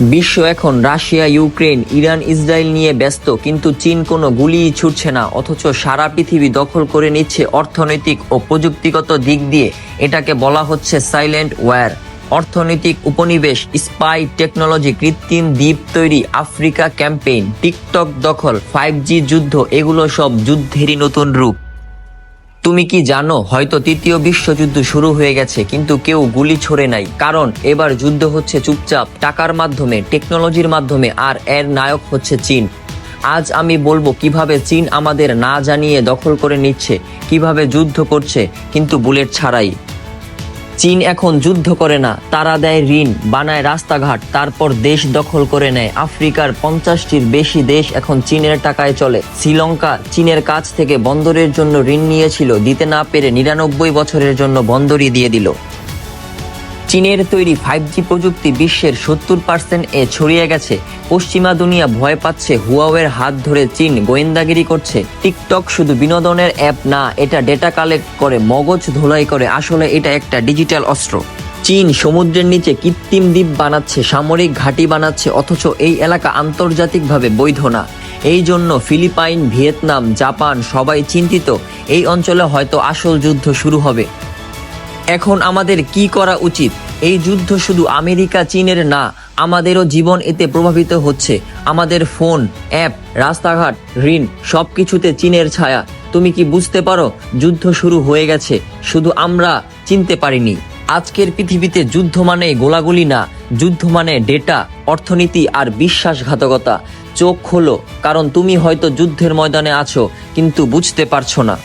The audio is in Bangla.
বিশ্ব এখন রাশিয়া, ইউক্রেন, ইরান, ইসরায়েল নিয়ে ব্যস্ত, কিন্তু চীন কোনো গুলিই ছুটছে না, অথচ সারা পৃথিবী দখল করে নিচ্ছে অর্থনৈতিক ও প্রযুক্তিগত দিক দিয়ে, এটাকে বলা হচ্ছে সাইলেন্ট ওয়্যার। অর্থনৈতিক উপনিবেশ, স্পাই টেকনোলজি, কৃত্রিম দ্বীপ তৈরি আফ্রিকা ক্যাম্পেইন, টিকটক দখল, ফাইভ যুদ্ধ, এগুলো সব যুদ্ধেরই নতুন রূপ। তুমি কি জানো, হয়তো তৃতীয় বিশ্বযুদ্ধ শুরু হয়ে গেছে, কিন্তু কেউ গুলি ছড়ে নাই। কারণ, এবার যুদ্ধ হচ্ছে চুপচাপ, টাকার মাধ্যমে টেকনোলজির মাধ্যমে, আর এর নায়ক হচ্ছে চীন। আজ আমি বলব কীভাবে চীন আমাদের না জানিয়ে দখল করে নিচ্ছে, কীভাবে যুদ্ধ করছে, কিন্তু বুলেট ছাড়াই। চীন এখন যুদ্ধ করে না। তারা দেয় ঋণ, বানায় রাস্তাঘাট, তারপর দেশ দখল করে নেয়। আফ্রিকার পঞ্চাশটির বেশি দেশ এখন চীনের টাকায় চলে। শ্রীলঙ্কা চীনের কাছ থেকে বন্দরের জন্য ঋণ নিয়েছিল, দিতে না পেরে নিরানব্বই বছরের জন্য বন্দরই দিয়ে দিল। চীনের তৈরি ফাইভ জি প্রযুক্তি বিশ্বের সত্তর পার্সেন্ট এ ছড়িয়ে গেছে। পশ্চিমা দুনিয়া ভয় পাচ্ছে হুয়াওয়ের হাত ধরে চীন গোয়েন্দাগিরি করছে। টিকটক শুধু বিনোদনের অ্যাপ না, এটা ডেটা কালেক্ট করে, মগজ ধোলাই করে, আসলে এটা একটা ডিজিটাল অস্ত্র। চীন সমুদ্রের নিচে কৃত্রিম দ্বীপ বানাচ্ছে, সামরিক ঘাঁটি বানাচ্ছে, অথচ এই এলাকা আন্তর্জাতিকভাবে বৈধ না। এই জন্য ফিলিপাইন, ভিয়েতনাম, জাপান সবাই চিন্তিত, এই অঞ্চলে হয়তো আসল যুদ্ধ শুরু হবে। এখন আমাদের কি করা উচিত? এই যুদ্ধ শুধু আমেরিকা, চীনের না, আমাদেরও জীবন এতে প্রভাবিত হচ্ছে। আমাদের ফোন, অ্যাপ, রাস্তাঘাট, ঋণ সব কিছুতে চীনের ছায়া। তুমি কি বুঝতে পারো, যুদ্ধ শুরু হয়ে গেছে। শুধু আমরা চিনতে পারিনি। আজকের পৃথিবীতে যুদ্ধ মানে গোলাগুলি না, যুদ্ধ মানে ডেটা, অর্থনীতি আর বিশ্বাসঘাতকতা। চোখ খোলো, কারণ তুমি হয়তো যুদ্ধের ময়দানে আছো, কিন্তু বুঝতে পারছ না।